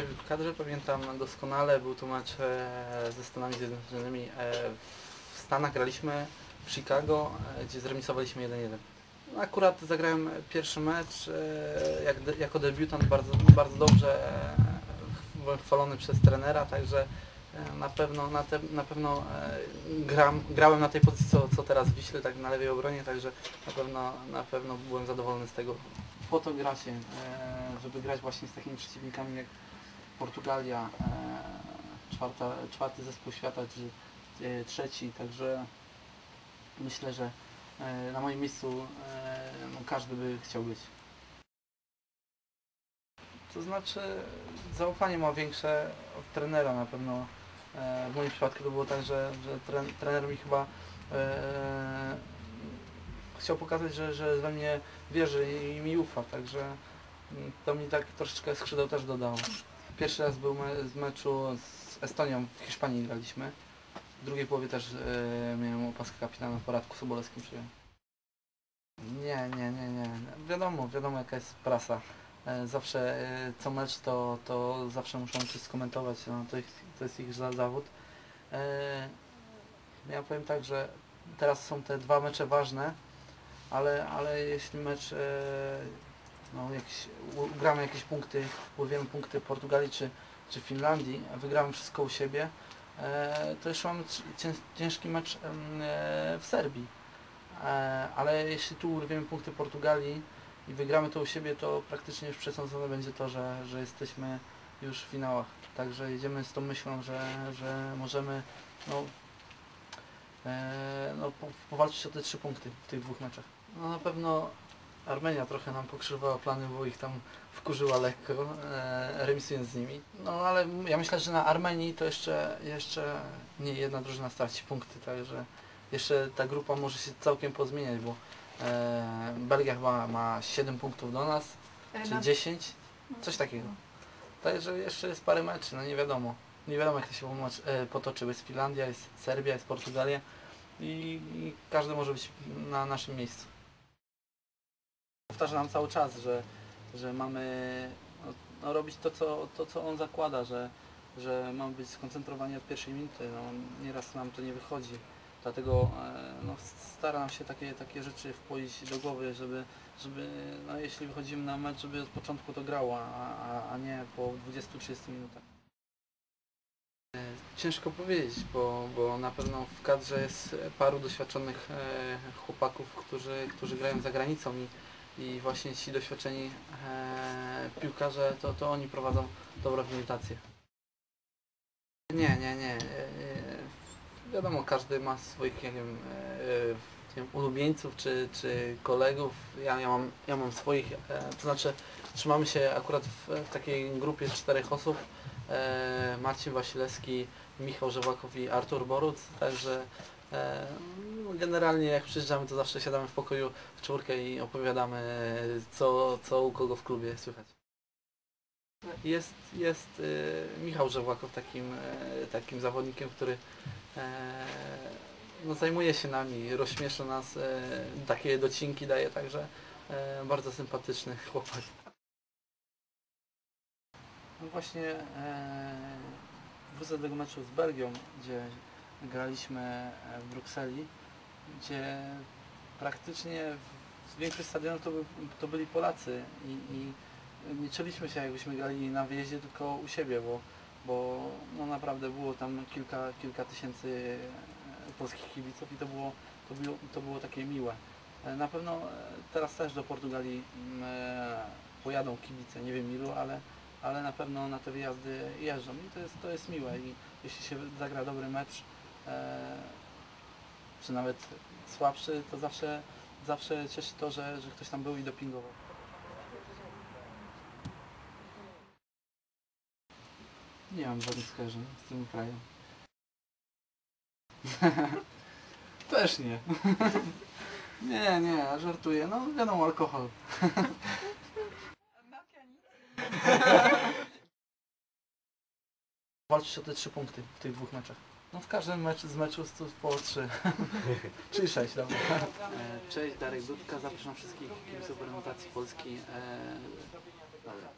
w kadrze, pamiętam doskonale, był to mecz ze Stanami Zjednoczonymi. E, w Stanach graliśmy w Chicago, e, gdzie zremisowaliśmy 1-1. No, Akurat zagrałem pierwszy mecz e, jako debiutant bardzo, bardzo dobrze byłem chwalony przez trenera, także na pewno, na, te, na pewno gram, grałem na tej pozycji, co, co teraz w Wiśle, tak na lewej obronie, także na pewno, na pewno byłem zadowolony z tego. Po to gra się, żeby grać właśnie z takimi przeciwnikami jak Portugalia, e, czwarta, czwarty zespół świata, czy e, trzeci, także myślę, że e, na moim miejscu no, każdy by chciał być. To znaczy zaufanie ma większe od trenera na pewno. W moim przypadku to było tak, że, że tren, trener mi chyba e, chciał pokazać, że, że we mnie wierzy i mi ufa, także mm, to mi tak troszeczkę skrzydeł też dodało. Pierwszy raz był me, z meczu z Estonią w Hiszpanii graliśmy. W drugiej połowie też e, miałem opaskę kapitana po Radku Sobolewskim przyjąłem. Nie, nie, nie, nie. Wiadomo, wiadomo jaka jest prasa. E, Zawsze e, co mecz to, to zawsze muszą coś skomentować, no, to, to jest ich za- zawód. Ja powiem tak, że teraz są te dwa mecze ważne, ale, ale jeśli mecz, no, jakiś, u- ugramy jakieś punkty, urwiemy punkty Portugalii czy, czy Finlandii, wygramy wszystko u siebie, e, to jeszcze mamy ciężki mecz e, w Serbii. E, Ale jeśli tu urwiemy punkty Portugalii i wygramy to u siebie, to praktycznie już przesądzone będzie to, że, że jesteśmy już w finałach. Także jedziemy z tą myślą, że, że możemy no, e, no, po, powalczyć o te trzy punkty w tych dwóch meczach. No na pewno Armenia trochę nam pokrzywała plany, bo ich tam wkurzyła lekko, e, remisując z nimi. No ale ja myślę, że na Armenii to jeszcze, jeszcze nie jedna drużyna straci punkty, także jeszcze ta grupa może się całkiem pozmieniać, bo e, Belgia chyba ma 7 punktów do nas, E, czy na- 10, coś takiego. Także jeszcze jest parę meczy, no nie wiadomo. Nie wiadomo jak to się pomacz- e, potoczy, bo jest Finlandia, jest Serbia, jest Portugalia i, i każdy może być na naszym miejscu. Powtarza nam cały czas, że, że mamy no, no, robić to co, to, co on zakłada, że, że mamy być skoncentrowani od pierwszej minuty. No, nieraz nam to nie wychodzi. Dlatego e, no, staram się takie, takie rzeczy wpoić do głowy, żeby, żeby no, jeśli wychodzimy na mecz, żeby od początku to grało, a, a, nie po 20-30 minutach. E, Ciężko powiedzieć, bo, bo na pewno w kadrze jest paru doświadczonych e, chłopaków, którzy, którzy grają za granicą i, i właśnie ci doświadczeni e, piłkarze, to, to oni prowadzą dobrą reprezentację. Nie, nie, nie. e, Wiadomo, każdy ma swoich, nie wiem, e, nie wiem ulubieńców czy, czy kolegów. Ja, ja, mam, ja mam swoich, e, to znaczy trzymamy się akurat w, w takiej grupie czterech osób. E, Marcin Wasilewski, Michał Żewakow i Artur Boruc, także e, no, generalnie jak przyjeżdżamy to zawsze siadamy w pokoju w czwórkę i opowiadamy co, co u kogo w klubie słychać. Jest, jest e, Michał Żewakow takim, e, takim zawodnikiem, który no, zajmuje się nami, rozśmiesza nas, takie docinki daje, także bardzo sympatyczny chłopak. No właśnie e, wrócę do tego meczu z Belgią, gdzie graliśmy e, w Brukseli, gdzie praktycznie większość stadionów to, by, to byli Polacy i, i nie czuliśmy się jakbyśmy grali na wyjeździe tylko u siebie, bo, bo no naprawdę było tam kilka, kilka tysięcy e, polskich kibiców i to było, to było, to było takie miłe. E, Na pewno teraz też do Portugalii mm, pojadą kibice, nie wiem ilu, ale, ale na pewno na te wyjazdy jeżdżą i to jest, to jest miłe i jeśli się zagra dobry mecz, e, czy nawet słabszy, to zawsze, zawsze cieszy to, że, że ktoś tam był i dopingował. Nie mam żadnych skojarzeń z tym krajem. Też nie. nie, nie, żartuję. No wiadomo, alkohol. Walczyć o te trzy punkty w tych dwóch meczach. No w każdym meczu z meczu stu po trzy. Czyli sześć, dobra. E, Cześć, Darek Dudka, zapraszam wszystkich kibiców reprezentacji Polski. E, Dobra.